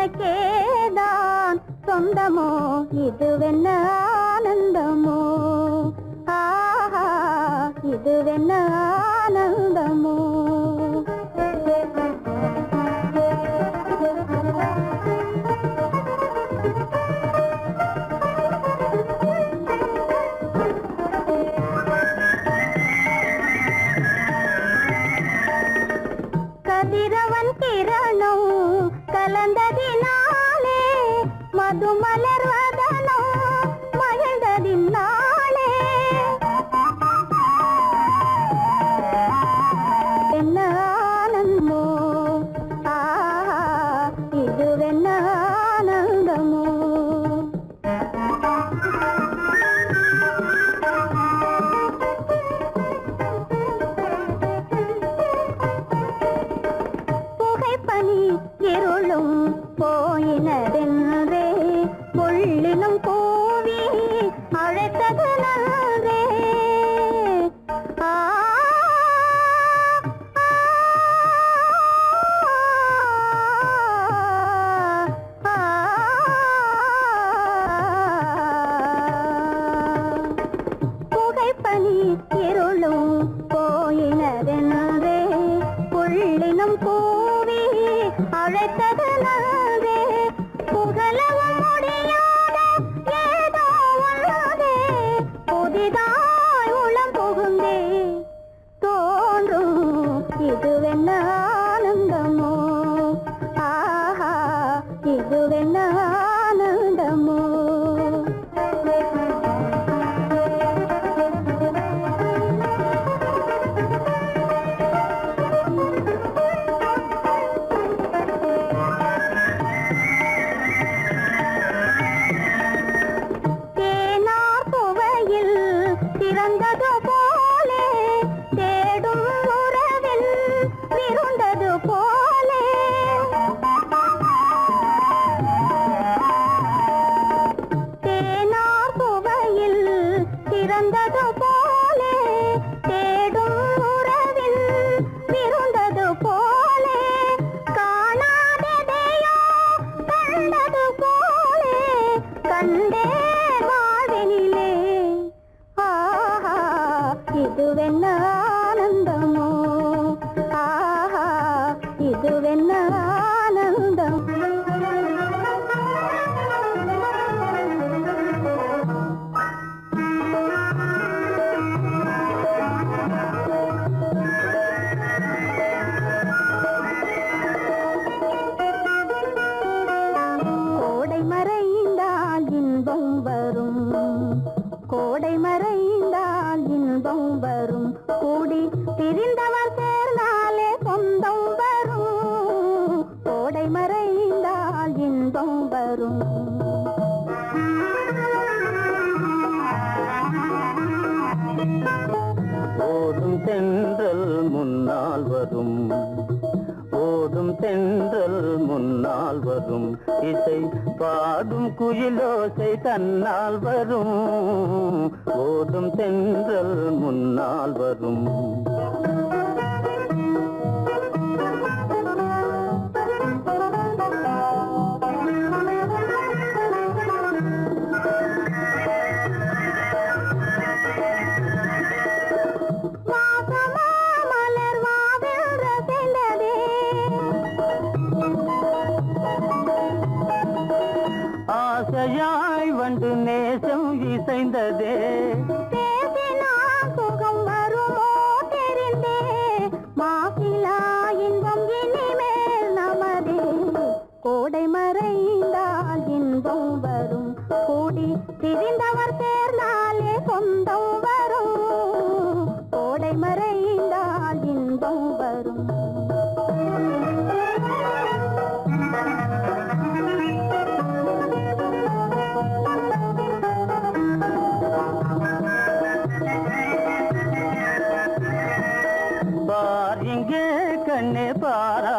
எனக்கேதான் சொந்தமோ? இதுவென்ன ஆனந்தமோ? ஆஹா இதுவென்ன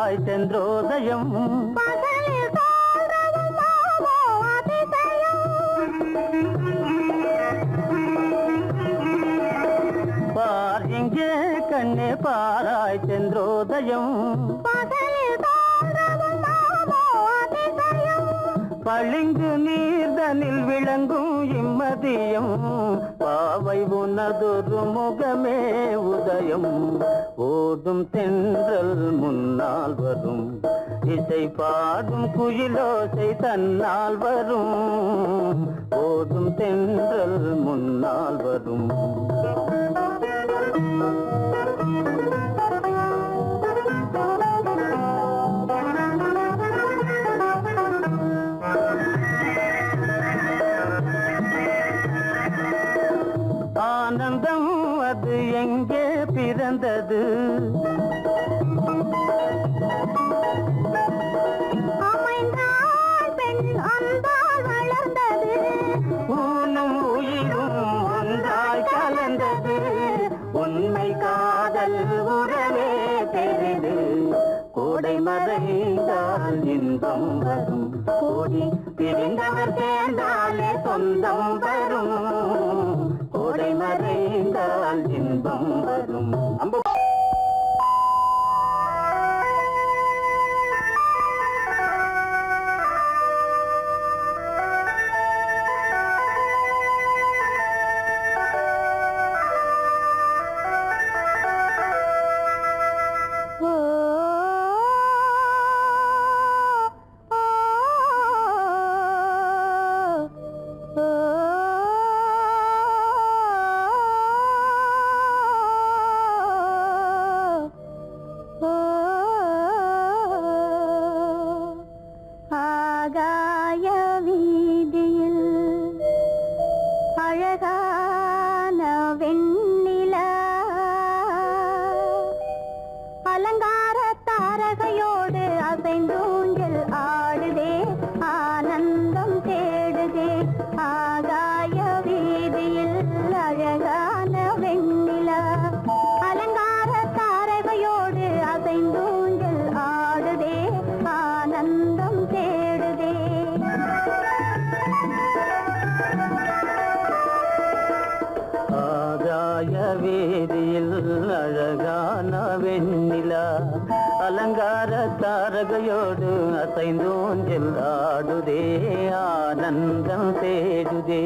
பாராய் சென்றோதயம் பார் இங்கே கண்ணே பாராய் சென்றோதயம் பகலில் தோன்றவும் மாமோ விளங்கும் இம்மதியம். பாவை உனதொரு முகமே உதயம். ஓடும் தென்றல் முன்னால் வரும். இசை பாடும் குயிலோசை தன்னால் வரும். ஓடும் தென்றல் முன்னால் வரும். Thank you. ஆனந்தம் அது எங்கே பிறந்தது? ஊனும் உயிரும் ஒன்றாய் கலந்தது. உண்மை காதல் உறவே பெரிது கோடை மறைந்தால் இன்பம் வரும். கோடி பிரிந்தவர் சேர்ந்தாலே சொந்தம் வரும். கோடை மறைந்தால் இன்பம் வரும். அலங்கார தாரகையோடு அசைந்தோன் செல்லாடுதே ஆனந்தம் தேடுதே.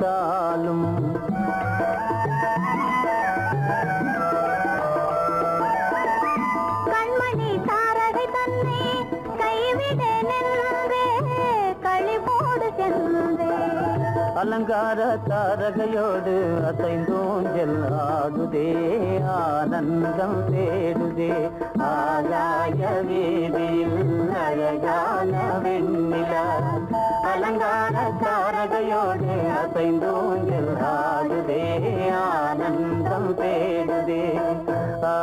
दा அலங்கார தாரகையோடு அசைந்தோஞ்சல் ஆடுதே ஆனந்தம் தேடுதே. ஆகாய வீதியில் அழகான வெண்ணிலா. அலங்கார தாரகையோடு அசைந்தோஞ்சல் ஆடுதே ஆனந்தம் தேடுதே. ஆ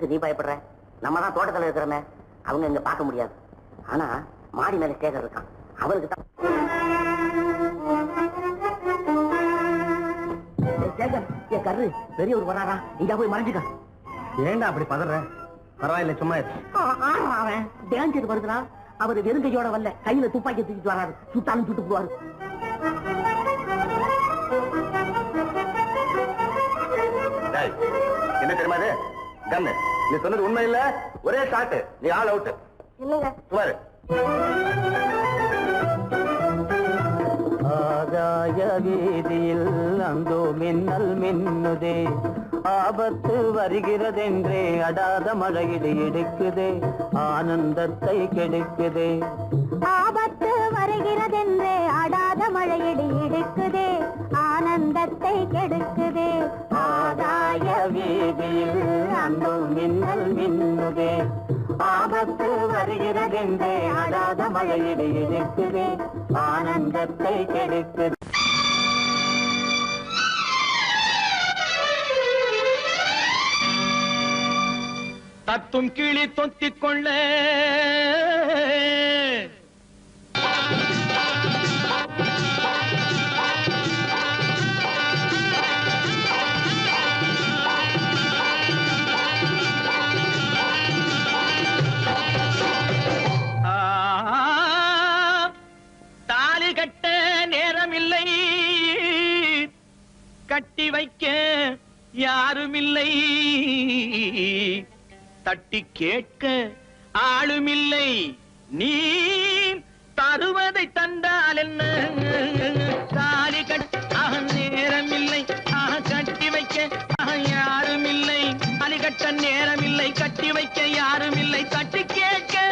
எதுக்கு நீ பயப்படுற? நம்ம தான் தோட்டத்துல இருக்கிறோமே. அவங்க இங்க பார்க்க முடியாது. ஆனா மாடி மேல சேகர் இருக்கான். அவனுக்கு தான் சேகர் என் கரு பெரியவர் வராரா? இங்க போய் மறைஞ்சுக்க. ஏன்டா அப்படி பதற? பரவாயில்ல சும்மா அவன். டேஞ்சர் வருதுனா அவர் வெறுங்கையோட வரல. கையில துப்பாக்கி தூக்கிட்டு வராரு. சுட்டாலும் சுட்டு போவாரு என்ன தெரியுமா கண்ணு நீ சொன்னது உண்மை இல்ல? ஒரே ஷாட் நீ ஆள் அவுட் இல்லைங்க. சுமாரு. ஆகாய வீதியில் அந்தோ மின்னல் மின்னுதே ஆபத்து வருகிறதென்றே அடாத மழையிடு எடுக்குதே. ஆனந்தத்தை கெடுக்குதே. ஆபத்து வருகிறதென்றே ஆடாத மழையடி இடுக்குதே ஆனந்தத்தை கெடுக்குதே. ஆதாய வீதியில் அந்த மின்னல் மின்னுதே. ஆபத்து வருகிறதென்றே அடாத மழையிடு எடுக்குதே ஆனந்தத்தை கெடுக்குது. தத்தும் கிளி தொத்திக் கொள்ள யாருமில்லை. தட்டி கேட்க ஆளுமில்லை. நீ தருவதை தந்தால் என்ன? தாலி கட்ட நேரமில்லை. ஆஹ், கட்டி வைக்க யாருமில்லை. தாலி கட்ட நேரமில்லை. கட்டி வைக்க யாருமில்லை. தட்டி கேட்க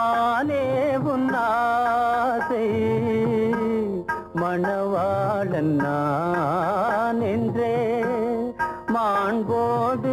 மானே உன்னாசை. மணவாளன் நான் என்றே. மாண்போது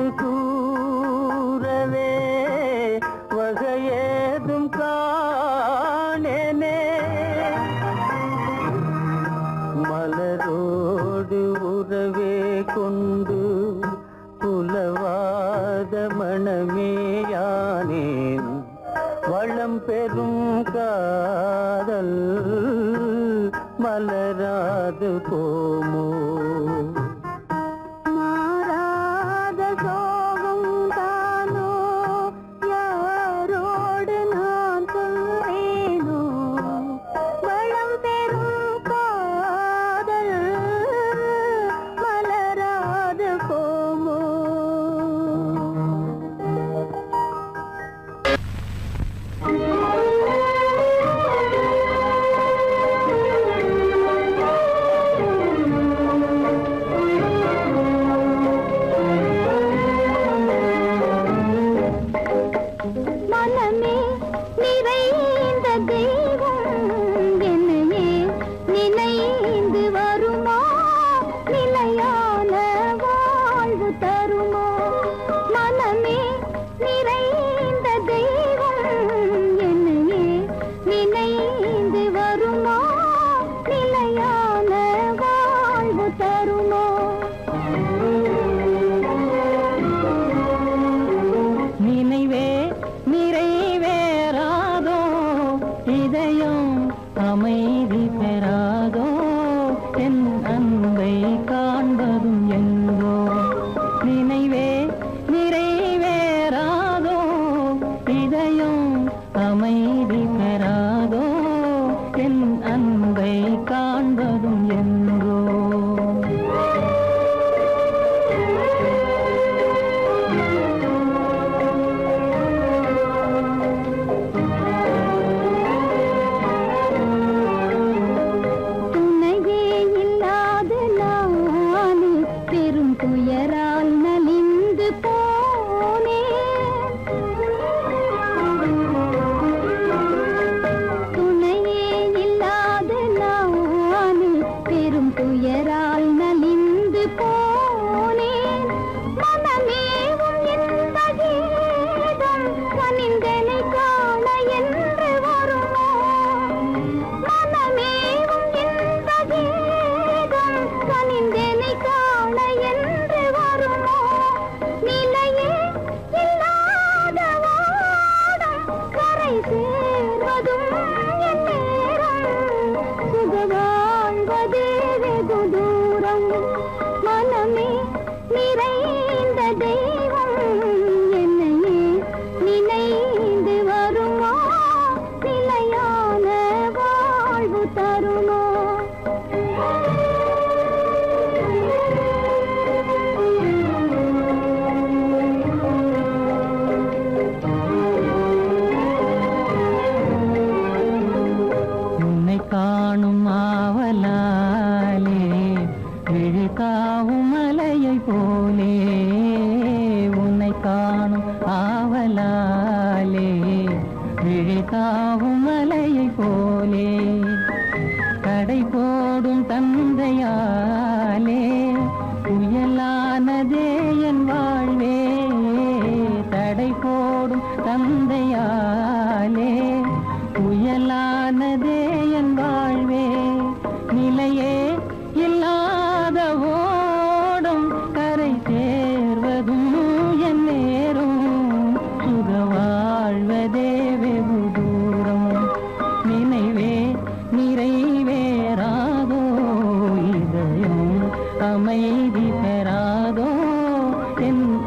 இதயம் அமைதி பெற காணும் ஆவலாலே விழிகாவும்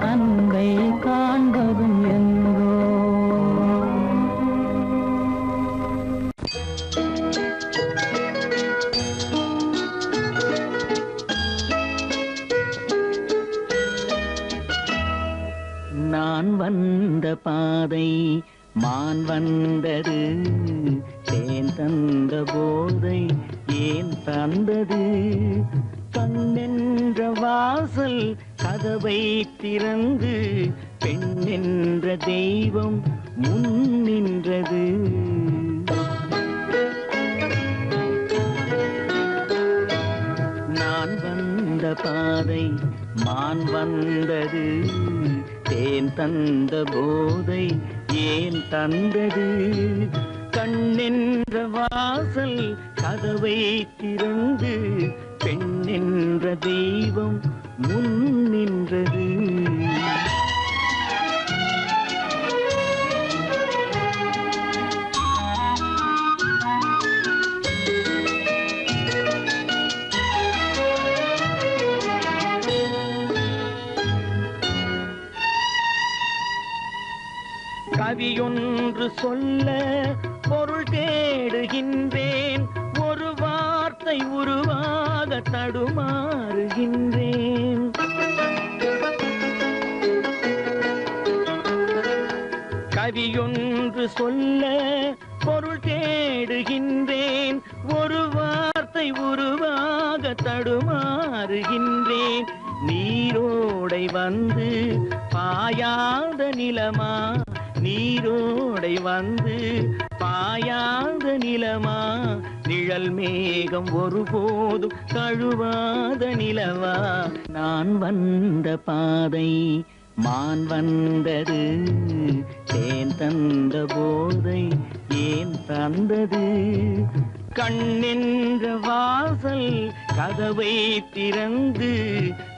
அன்பை கதவை திறந்து பெண்ணென்ற தெய்வம் முன் நின்றது. கவியொன்று சொல்ல பொருள் தேடுகின்ற உருவாக தடுமாறுகின்றேன். கவியொன்று சொல்ல பொருள் தேடுகின்றேன். ஒரு வார்த்தை உருவாக தடுமாறுகின்றேன். நீரோடை வந்து பாயாத நிலமா? நீரோடை வந்து பாயாத நிலமா? நிழல் மேகம் ஒருபோதும் தழுவாத நிலவா? நான் வந்த பாதை மான் வந்தது தேன் தந்த போதை ஏன் தந்தது? கண்ணென்ற வாசல் கதவை திறந்து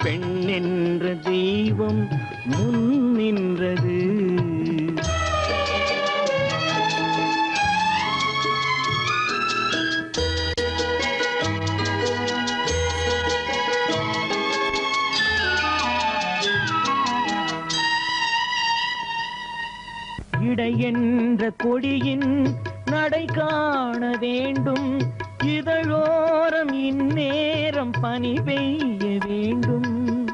பெண்ணென்ற தெய்வம் முன் நின்றது. இடை என்ற கொடியின் நடை காண வேண்டும். இதழோரம் இந்நேரம் பனி பெய்ய வேண்டும்.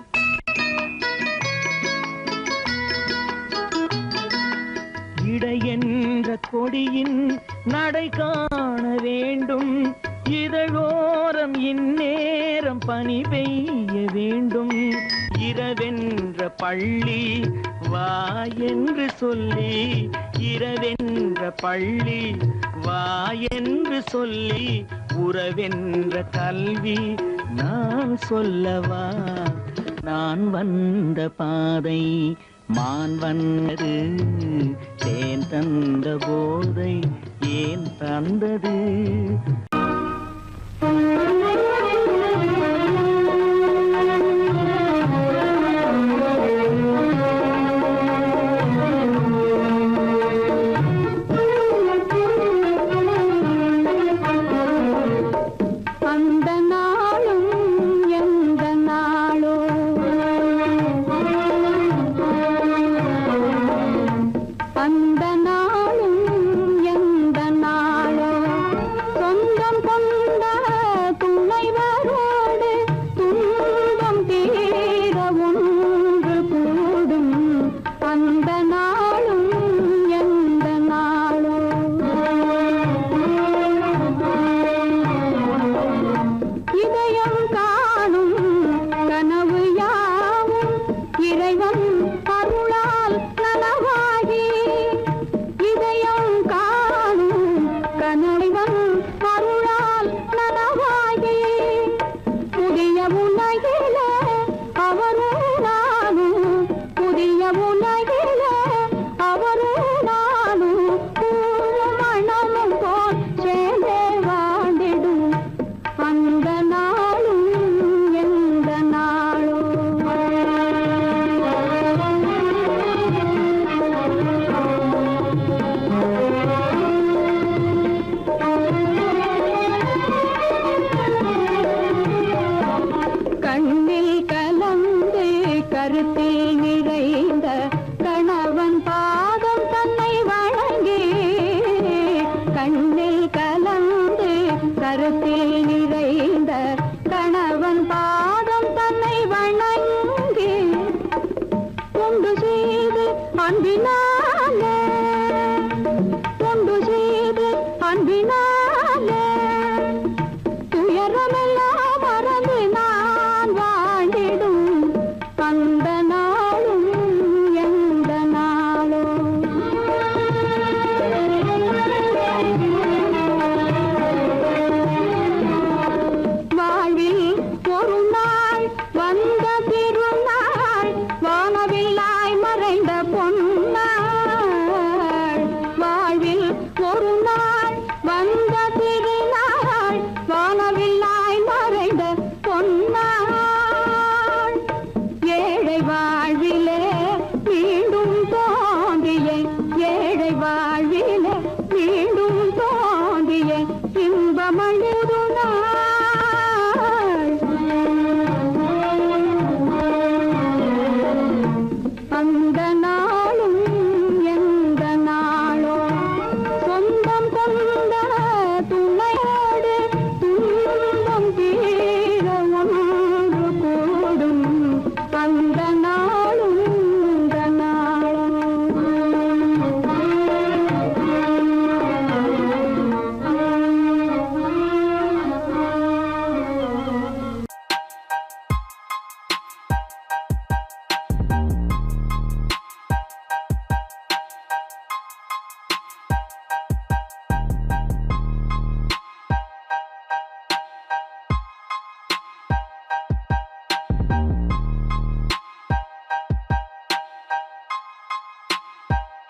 இடை என்ற கொடியின் நடை காண வேண்டும். இதழோரம் இந்நேரம் பனி பெய்ய வேண்டும். இரவென்ற பள்ளி வா என்று சொல்லி இரவென்ற பள்ளி. வா என்று சொல்லி உறவென்ற கல்வி. நான் சொல்லவா நான் வந்த பாதை மான் வந்தது தேன் தந்த போதை ஏன் தந்தது?